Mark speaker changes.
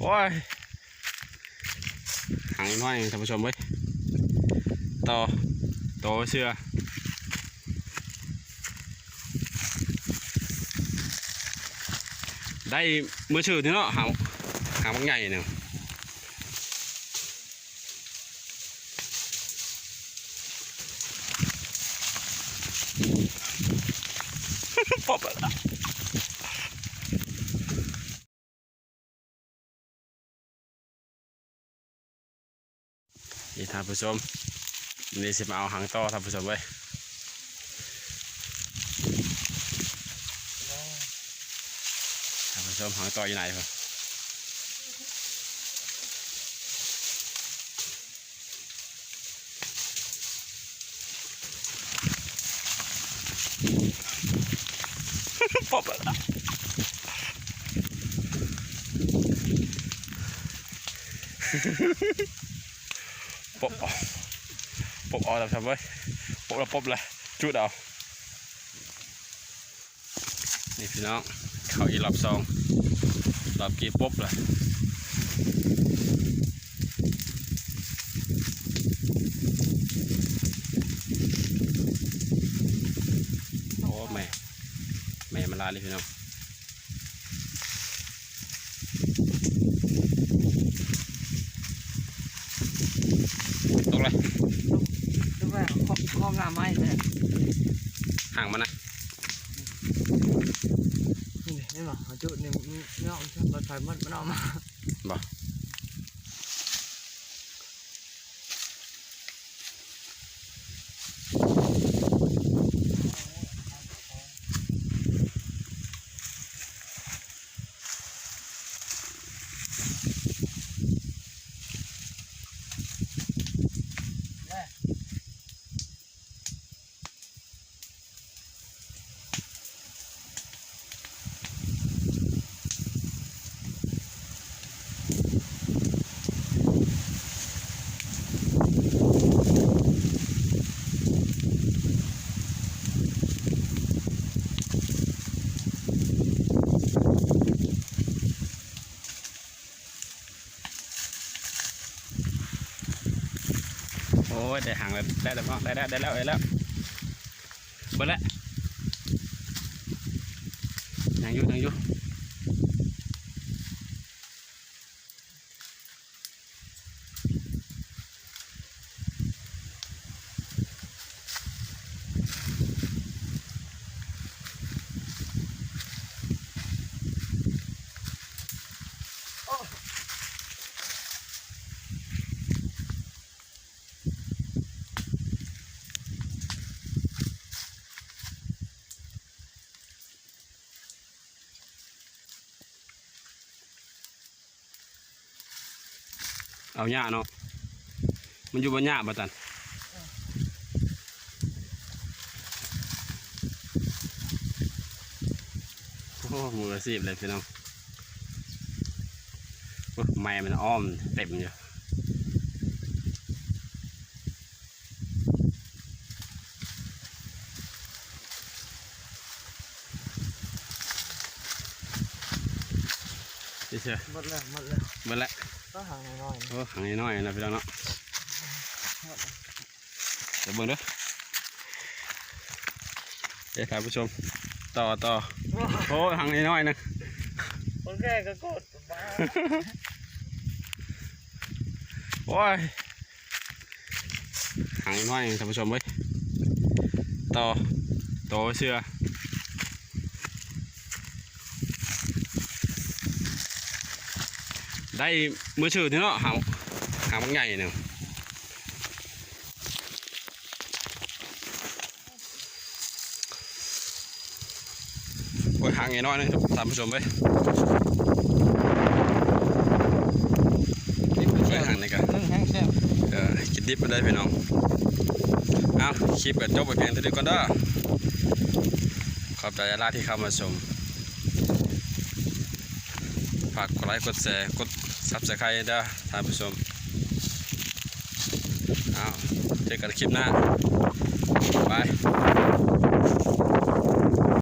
Speaker 1: โอ้ยหางน้อยท่านผู้ชมเว้ยต่อโตเชื่อได้มือชื่อนี่เนาะหางหางมันใหญ่เนี่ยปอบ นี่ท่านผู้ชมนี่สิมาเอาหางต่อท่านผู้ชมเว้ยท่านผู้ชมหางต่ออยู่ไหนครับปอบอะ ปบเอาปบเอาท่านผู้ชมเว้ปบแล้วปบเลยจุดเอานี่พี่น้องเขาอีรอบสองรอบกี่ปบเลยโอ้แม่แม่มันลาเลยพี่น้องเข้
Speaker 2: อข้องามไม้เลย
Speaker 1: ห่างมันนะ
Speaker 2: นี่นี่หรอจุดนี่เนาะมันรถไฟมันมันออกมา
Speaker 1: บ่ ยได้ห่างแล้วได้แล้วเนาะได้แล้วได้แล้วได้แล้วเบิดแล้วยังอยู่ยังอยู่ เอาหญ้าเนาะมันอยู่บนหญ้าบ่ตันโอ้มืออาชีพเลยพี่น้องโอ้ไม้มันอ้อมเต็มอยู่เชื่อ
Speaker 2: หมดเลยหมดเลย
Speaker 1: ๆเบิดแล้ว
Speaker 2: ก็ห่างหน่อย
Speaker 1: โอ้หางน้อยๆนะพี่น้องเนาะเดี๋ยวเบิ่งเด้อเดี๋ยวท่านผู้ชม ต่อต่อโอ้หางน้อยๆนะ
Speaker 2: คนแก่ก็กดบ้า
Speaker 1: โอ้ยหางน้อยท่านผู้ชมเว้ยต่อโตเชื่อ ได้มือชื่อนี่เนาะหาหางมันใหญ่เนี่ยโอ้ยหางน้อยนะท่านผู้ชมเว้ยไปทางไหนกันเออคิดดิบมาได้พี่น้องเอาคลิปกันจบไปเพียงเท่านี้ก่อนเด้อขอบใจลาที่เข้ามาชม ฝากกดไลค์กดแชร์กด ซับสไครต์เด้อท่านผู้ชมเอาเจอกันคลิปหน้า บาย